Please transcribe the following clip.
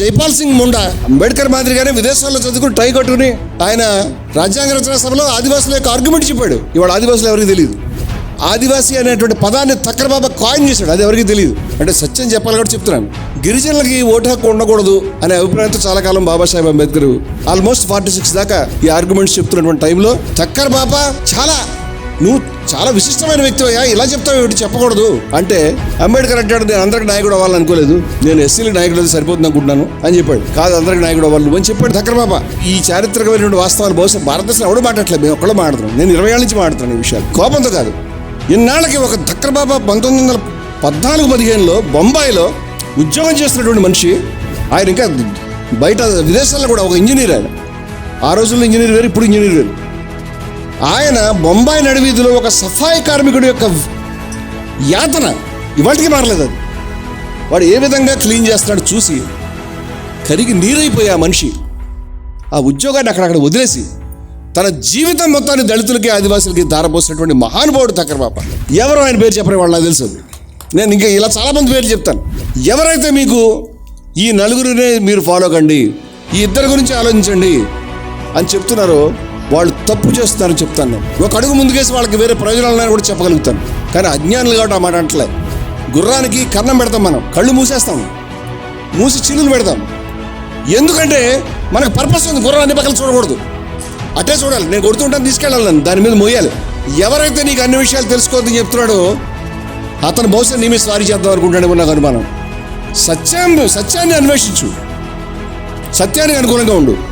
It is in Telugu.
జైపాల్ సింగ్ ముండా అంబేద్కర్ మాదిరిగానే విదేశాల్లో చదువుకుని టై కట్టుకుని ఆయన రాజ్యాంగ రచన సభలో ఆదివాసుల యొక్క ఆర్గ్యుమెంట్ చెప్పాడు. ఇవాళ ఆదివాసులు ఎవరికి తెలియదు ఆదివాసీ అనేటువంటి పదాన్ని తక్కరబాబా కాయిన్ చేశాడు. అది ఎవరికి తెలియదు అంటే సత్యం చెప్పాలి కూడా చెప్తున్నాను. గిరిజనులకి ఓటు హక్కు ఉండకూడదు అనే అభిప్రాయంతో చాలా కాలం Babasaheb Ambedkar almost forty six దాకా ఈ ఆర్గ్యుమెంట్స్ చెప్తున్నటువంటి టైంలో చక్కర్ బాబా చాలా నువ్వు చాలా విశిష్టమైన వ్యక్తి అయ్యా ఇలా చెప్తావు ఏమిటి? చెప్పకూడదు. అంటే అంబేద్కర్ అంటాడు నేను అందరికి నాయకుడు అవ్వాలని అనుకోలేదు నేను ఎస్సీలకు నాయకుడు అది సరిపోతుంది అనుకుంటున్నాను అని చెప్పాడు. కాదు అందరికి నాయకుడు అవ్వాలి నువ్వు అని చెప్పాడు చక్కర్ బాబా ఈ చారిత్రకమైనటువంటి వాస్తవాలు బహుశా భారతదేశంలో ఎవడు మాట్లాడలేదు మేము ఒక్కడో మాట్లాడుతున్నాం. నేను ఇరవై ఏళ్ళ నుంచి మాట్లాడుతున్నాను ఈ విషయాలు. కోపంతో కాదు. ఇన్నాళ్ళకి ఒక దక్కర్ బాబా పంతొమ్మిది వందల పద్నాలుగు పదిహేనులో బొంబాయిలో ఉద్యోగం చేస్తున్నటువంటి మనిషి ఆయన ఇంకా బయట విదేశాల్లో కూడా ఒక ఇంజనీర్ ఆయన. ఆ రోజుల్లో ఇంజనీర్ వేరు ఇప్పుడు ఇంజనీర్ వేరు. ఆయన బొంబాయి నడివీధిలో ఒక సఫాయి కార్మికుడి యొక్క యాతన ఇవాటికి మారలేదు అది. వాడు ఏ విధంగా క్లీన్ చేస్తున్నాడు చూసి కరిగి నీరైపోయే ఆ మనిషి ఆ ఉద్యోగాన్ని అక్కడక్కడ వదిలేసి తన జీవితం మొత్తాన్ని దళితులకి ఆదివాసులకి దారపోసినటువంటి మహానుభావుడు తక్కరబాప ఎవరు ఆయన పేరు చెప్పని వాళ్ళు నాకు తెలుసు నేను ఇంకా ఇలా చాలామంది పేర్లు చెప్తాను. ఎవరైతే మీకు ఈ నలుగురినే మీరు ఫాలో కండి ఈ ఇద్దరి గురించి ఆలోచించండి అని చెప్తున్నారో వాళ్ళు తప్పు చేస్తున్నారని చెప్తాను. నేను ఒక అడుగు ముందుకేసి వాళ్ళకి వేరే ప్రయోజనాలు ఉన్నాయని కూడా చెప్పగలుగుతాను. కానీ అజ్ఞానులు కాబట్టి ఆ మాట అంటలే గుర్రానికి కన్నం పెడతాం మనం. కళ్ళు మూసేస్తాం. మూసి చిల్లులు పెడతాం. ఎందుకంటే మనకు పర్పస్ ఉంది గుర్రం అన్ని పక్కన చూడకూడదు. అట్టే చూడాలి. నేను కొడుతుంటాను తీసుకెళ్ళాలి నన్ను. దాని మీద మోయాలి. ఎవరైతే నీకు అన్ని విషయాలు తెలుసుకోవద్దని చెప్తున్నాడో అతను బహుశా నీ మీద స్వారీ చేద్దాం అనుకుంటాడేమో నాకు అనుమానం. సత్యం సత్యాన్ని అన్వేషించు. సత్యానికి అనుకూలంగా ఉండు.